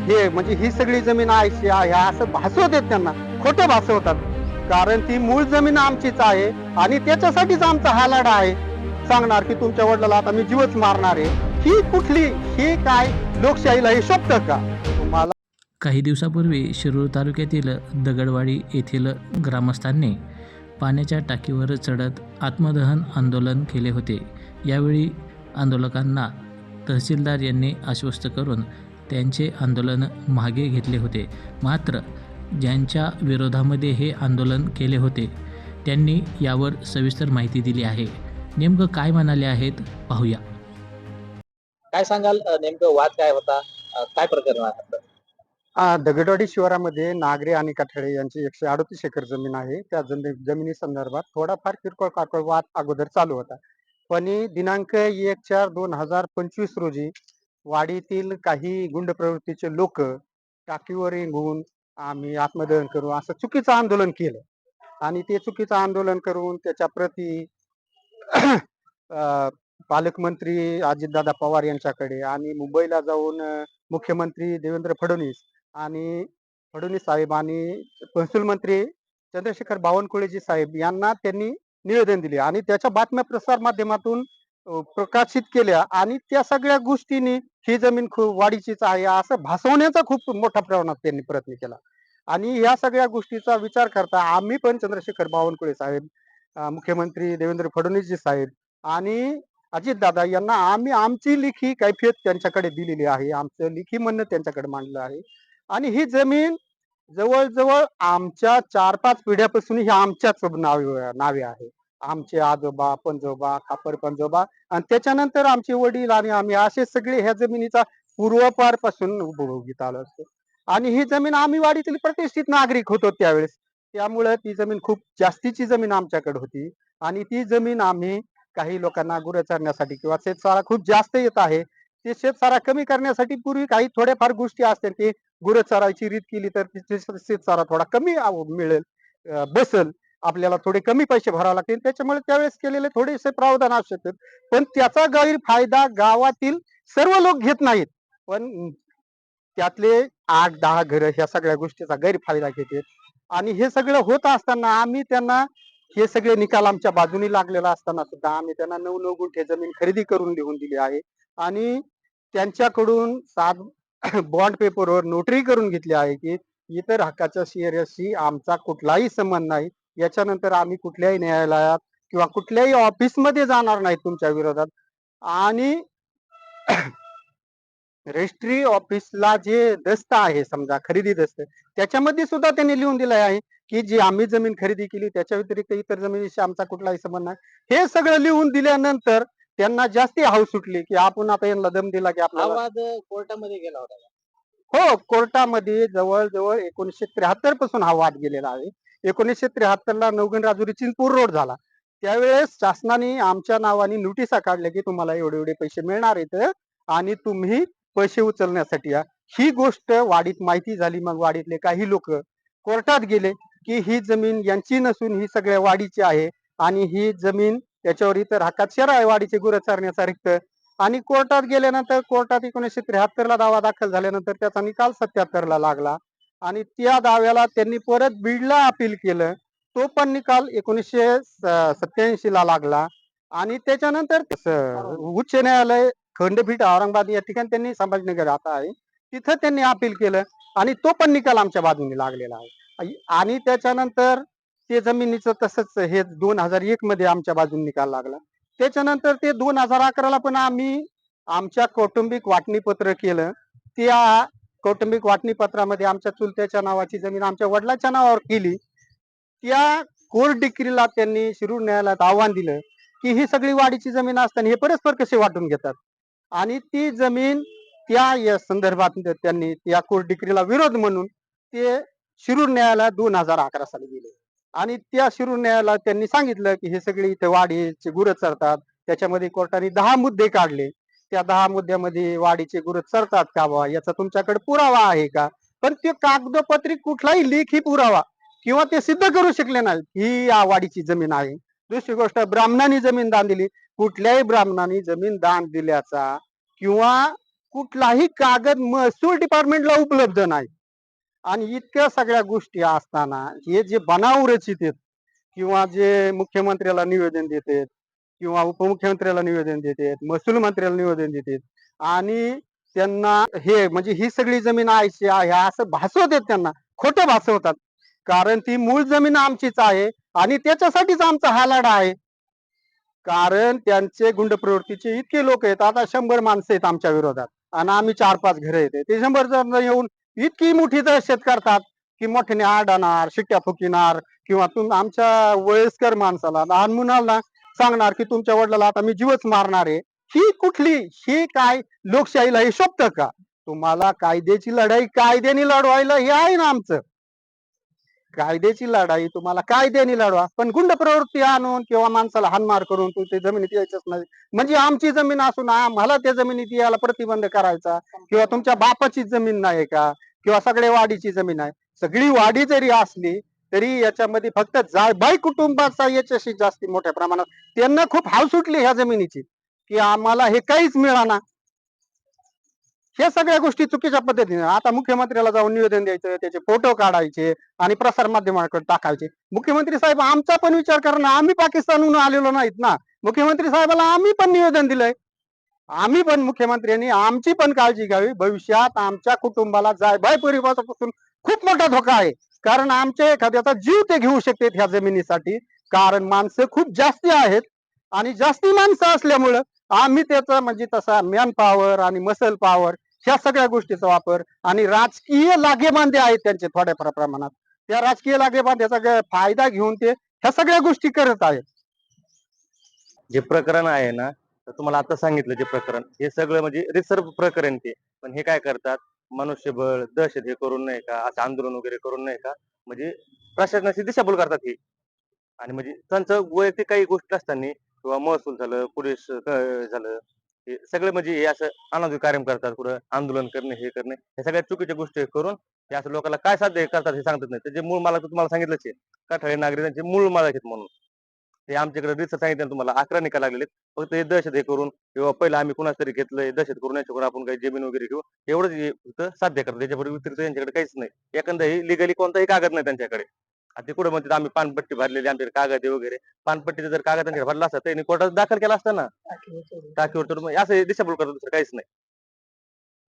हे म्हणजे ही सगळी जमीन आयशी आहे असं भासवतात त्यांना. खोटं भासवतात. कारण ती मूळ जमीन आमचीच आहे आणि त्याच्यासाठीच आमचा हा लढा आहे. सांगणार की तुमच्या वडिलाला आता मी जीवच मारणार आहे. ही कुठली ही काय लोकशाहीला हे शोभतं का? तुम्हाला काही दिवसापूर्वी शिरूर तालुक्यातील दगडवाडी येथील ग्रामस्थांनी पाण्याच्या टाकीवर चढत आत्मदहन आंदोलन केले होते. यावेळी आंदोलकांना तहसीलदार यांनी आश्वस्त करून त्यांचे आंदोलन मागे घेतले होते. मात्र ज्यांच्या विरोधामध्ये हे आंदोलन केले होते त्यांनी यावर सविस्तर माहिती दिली आहे. नेमकं काय म्हणाले आहेत? पाहूया. काय सांगाल? नेमकं वाद काय होता? काय प्रकरण दगडवाडी शिवारामध्ये नागरे आणि कठाळे यांची एकशे अडतीस एकर जमीन आहे. त्या जमी जमिनी संदर्भात थोडाफार किरकोळ कारकोळ वाद अगोदर चालू होता. पण ही दिनांक एक चार दोन हजार पंचवीस रोजी वाडीतील काही गुंड प्रवृत्तीचे लोक टाकीवर येऊन आम्ही आत्मदहन करू असं चुकीचं आंदोलन केलं. आणि ते चुकीचं आंदोलन करून त्याच्या प्रती पालकमंत्री अजितदादा पवार यांच्याकडे आणि मुंबईला जाऊन मुख्यमंत्री देवेंद्र फडणवीस आणि फडणवीस साहेब आणि महसूल मंत्री चंद्रशेखर बावनकुळेजी साहेब यांना त्यांनी निवेदन दिले. आणि त्याच्या बातम्या प्रसार माध्यमातून प्रकाशित केल्या आणि त्या सगळ्या गोष्टींनी ही जमीन खूप वाढीचीच आहे असं भासवण्याचा खूप मोठ्या प्रमाणात त्यांनी प्रयत्न केला. आणि या सगळ्या गोष्टीचा विचार करता आम्ही पण चंद्रशेखर बावनकुळे साहेब मुख्यमंत्री देवेंद्र फडणवीसजी साहेब आणि अजितदादा यांना आम्ही आमची लिखी कैफियत त्यांच्याकडे दिलेली आहे. आमचं लिखी म्हणणं त्यांच्याकडे मांडलं आहे. आणि ही जमीन जवळजवळ आमच्या चार पाच पिढ्यापासून ही आमच्याच नावे नावे आहे. आमचे आजोबा पंजोबा खापर पंजोबा आणि त्याच्यानंतर आमचे वडील आणि आम्ही असे सगळे ह्या जमिनीचा पूर्वपारपासून उपभोगीत आलो असतो. आणि ही जमीन आम्ही वाडीतील प्रतिष्ठित नागरिक होतो त्यावेळेस. त्यामुळे ती जमीन खूप जास्तीची जमीन आमच्याकडे होती. आणि ती जमीन आम्ही काही लोकांना गुरं चरण्यासाठी किंवा शेतसारा खूप जास्त येत आहे. ते शेतसारा कमी करण्यासाठी पूर्वी काही थोड्याफार गोष्टी असतात ते गुरं चरायची रीत केली तर शेतसारा थोडा कमी मिळेल बसल. आपल्याला थोडे कमी पैसे भरावे लागतील. त्याच्यामुळे त्यावेळेस केलेले थोडेसे प्रावधान आवश्यक आहेत. पण त्याचा गैरफायदा गावातील सर्व लोक घेत नाहीत. पण त्यातले आठ दहा घरं ह्या सगळ्या गोष्टीचा गैरफायदा घेतात. आणि हे सगळं होत असताना आम्ही त्यांना हे सगळे निकाल आमच्या बाजूने लागलेला असताना सुद्धा आम्ही त्यांना नऊ नऊ गुंठे जमीन खरेदी करून लिहून दिली आहे. आणि त्यांच्याकडून सात बॉन्ड पेपरवर नोटरी करून घेतली आहे की इतर हक्काच्या शेअरशी आमचा कुठलाही संबंध नाही. याच्यानंतर आम्ही कुठल्याही न्यायालयात किंवा कुठल्याही ऑफिसमध्ये जाणार नाही तुमच्या विरोधात. आणि रजिस्ट्री ऑफिसला जे दस्त आहे समजा खरेदी दस्त त्याच्यामध्ये सुद्धा त्यांनी लिहून दिलं आहे की जी आम्ही जमीन खरेदी केली त्याच्या व्यतिरिक्त इतर जमिनीशी आमचा कुठलाही संबंध नाही. हे सगळं लिहून दिल्यानंतर त्यांना जास्ती हाव सुटली की आपण आता यांना दम दिला की आपल्याला वाद कोर्टामध्ये गेला होता? हो कोर्टामध्ये जवळजवळ एकोणीसशे त्र्याहत्तरपासून हा वाद गेलेला आहे. एकोणीसशे त्र्याहत्तरला नवगण राजुरी चिंतपूर रोड झाला. त्यावेळेस शासनाने आमच्या नावाने नोटिसा काढल्या की तुम्हाला एवढे एवढे पैसे मिळणार आहेत आणि तुम्ही पैसे उचलण्यासाठी या. ही गोष्ट वाडीत माहिती झाली. मग वाडीतले काही लोक कोर्टात गेले की ही जमीन यांची नसून ही सगळ्या वाडीची आहे आणि ही जमीन त्याच्यावर इतर हक्कात शर आहे वाडीचे गुरं चारण्याचा रिक्त. आणि कोर्टात गेल्यानंतर कोर्टात एकोणीसशे त्र्याहत्तर ला दावा दाखल झाल्यानंतर त्याचा निकाल सत्याहत्तरला लागला. आणि त्या दाव्याला त्यांनी परत बीडला अपील केलं. तो पण निकाल एकोणीसशे सत्याऐंशी ला लागला. आणि त्याच्यानंतर उच्च न्यायालय खंडपीठ औरंगाबाद या ठिकाणी त्यांनी संभाजीनगर आता आहे. तिथं त्यांनी अपील केलं आणि तो पण निकाल आमच्या बाजूने लागलेला आहे. आणि त्याच्यानंतर ते जमिनीचं तसंच हे दोन हजार एक मध्ये आमच्या बाजूने निकाल लागला. त्याच्यानंतर ते दोन हजार अकराला पण आम्ही आमच्या कौटुंबिक वाटणीपत्र केलं. त्या कौटुंबिक वाटणीपत्रामध्ये आमच्या चुलत्याच्या नावाची जमीन आमच्या वडिलाच्या नावावर केली. त्या कोर्ट डिक्रीला त्यांनी शिरूर न्यायालयात आव्हान दिलं की ही सगळी वाडीची जमीन असताना हे परस्पर कसे वाटून घेतात? आणि ती जमीन त्या या संदर्भात त्यांनी त्या कोर्ट डिक्रीला विरोध म्हणून ते शिरूर न्यायालयात दोन हजार अकरा साली गेले. आणि त्या शिरूर न्यायालयात त्यांनी सांगितलं की हे सगळी इथे वाडीचे गुरं चरतात. त्याच्यामध्ये कोर्टाने दहा मुद्दे काढले. त्या दहा मुद्द्यामध्ये वाढीचे गुरु चरतात का बा याचा तुमच्याकडे पुरावा आहे का? पण ते कागदपत्री कुठलाही लेखी पुरावा किंवा ते सिद्ध करू शकले नाही ही या वाडीची जमीन आहे. दुसरी गोष्ट ब्राह्मणांनी जमीन दान दिली. कुठल्याही ब्राह्मणांनी जमीन दान दिल्याचा किंवा कुठलाही कागद महसूल डिपार्टमेंटला उपलब्ध नाही. आणि इतक्या सगळ्या गोष्टी असताना हे जे बनाव रचित आहेत किंवा जे मुख्यमंत्र्याला निवेदन देतात किंवा उपमुख्यमंत्र्याला निवेदन देतात महसूल मंत्र्याला निवेदन देतात. आणि त्यांना हे म्हणजे ही सगळी जमीन आयची आहे असं भासवतात त्यांना. खोटं भासवतात. कारण ती मूळ जमीन आमचीच आहे आणि त्याच्यासाठीच आमचा हा लढा आहे. कारण त्यांचे गुंड प्रवृत्तीचे इतके लोक आहेत आता शंभर माणसं आहेत आमच्या विरोधात. आणि आम्ही चार पाच घरं येते ते शंभर जण येऊन इतकी मोठी दहशत करतात की मोठ्याने आडणार शिट्ट्या फुकिणार किंवा तुम आमच्या वयस्कर माणसाला लहान मुलांना सांगणार की तुमच्या वडिलाला आता मी जीवच मारणार आहे. ही कुठली ही काय लोकशाहीला हे शोभत का? तुम्हाला कायद्याची लढाई कायद्याने लढवायला हे आहे ना आमचं. कायद्याची लढाई तुम्हाला कायद्याने लढवा. पण गुंड प्रवृत्ती आणून किंवा माणसाला हानमार करून तू ते जमिनीत यायचंच नाही. म्हणजे आमची जमीन असून आम्हाला त्या जमिनीत यायला प्रतिबंध करायचा. किंवा तुमच्या बापाची जमीन नाही का? किंवा सगळे वाडीची जमीन आहे. सगळी वाडी जरी असली तरी याच्यामध्ये फक्त जायबाई कुटुंबाचा याच्याशी जास्ती मोठ्या प्रमाणात त्यांना खूप हाव सुटली ह्या जमिनीची की आम्हाला हे काहीच मिळाना. हे सगळ्या गोष्टी चुकीच्या पद्धतीने. आता मुख्यमंत्र्याला जाऊन निवेदन द्यायचं त्याचे फोटो काढायचे आणि प्रसार माध्यमाकडे टाकायचे. मुख्यमंत्री साहेब आमचा पण विचार करा ना आम्ही पाकिस्तानहून आलेलो नाहीत ना. मुख्यमंत्री साहेबाला आम्ही पण निवेदन दिलंय. आम्ही पण मुख्यमंत्र्यांनी आमची पण काळजी घ्यावी. भविष्यात आमच्या कुटुंबाला जायबाय परिवारापासून खूप मोठा धोका आहे. कारण आमच्या एखाद्याचा जीव ते घेऊ शकतात ह्या जमिनीसाठी. कारण माणसं खूप जास्ती आहेत आणि जास्ती माणसं असल्यामुळं आम्ही त्याचा म्हणजे तसा मॅन पॉवर आणि मसल पॉवर ह्या सगळ्या गोष्टीचा वापर आणि राजकीय लागेबांधे आहेत त्यांचे थोड्याफार प्रमाणात. त्या राजकीय लागेबांध्याचा फायदा घेऊन ते ह्या सगळ्या गोष्टी करत आहेत. जे प्रकरण आहे ना तर तुम्हाला आता सांगितलं जे प्रकरण हे सगळं म्हणजे रिसर्व प्रकरण ते. पण हे काय करतात? मनुष्यबळ दहशत हे करून नाही का? असं आंदोलन वगैरे करून नाही का? म्हणजे प्रशासनाची दिशाभूल करतात हे. आणि म्हणजे त्यांचं वैयक्तिक काही गोष्टी असताना किंवा महसूल झालं पोलीस झालं हे सगळे म्हणजे हे असं अनाधिक कार्यम करतात कुठं आंदोलन करणे हे करणे हे सगळ्या चुकीच्या गोष्टी करून हे असं लोकांना काय साध्य करतात हे सांगतात नाही. त्याचे मूळ मालक तुम्हाला सांगितलंच आहे. कठाळे नागरिकांचे मूळ मालक आहेत म्हणून. ते आमच्याकडे रिसर्च सांगितलं तुम्हाला अकरा निकाल लागलेले. फक्त हे दहशत हे करून किंवा पहिलं आम्ही कुणाच तरी घेतलंय दहशत करून याच्याकडून आपण काही जमीन वगैरे घेऊ एवढंच हे फक्त साध्य करतात त्याच्यापुढे व्यतिरिक्त यांच्याकडे काहीच नाही. एखादाही लिगली कोणताही कागद नाही त्यांच्याकडे. आता ते कुठे म्हणतात आम्ही पानपट्टी भरलेली आमच्याकडे कागद आहे वगैरे. पानपट्टीचा जर कागद त्यांच्याकडे भरला असता त्यांनी कोर्टात दाखल केला असता ना? टाकीवर असं दिशाभूल करतात दुसरं काहीच नाही.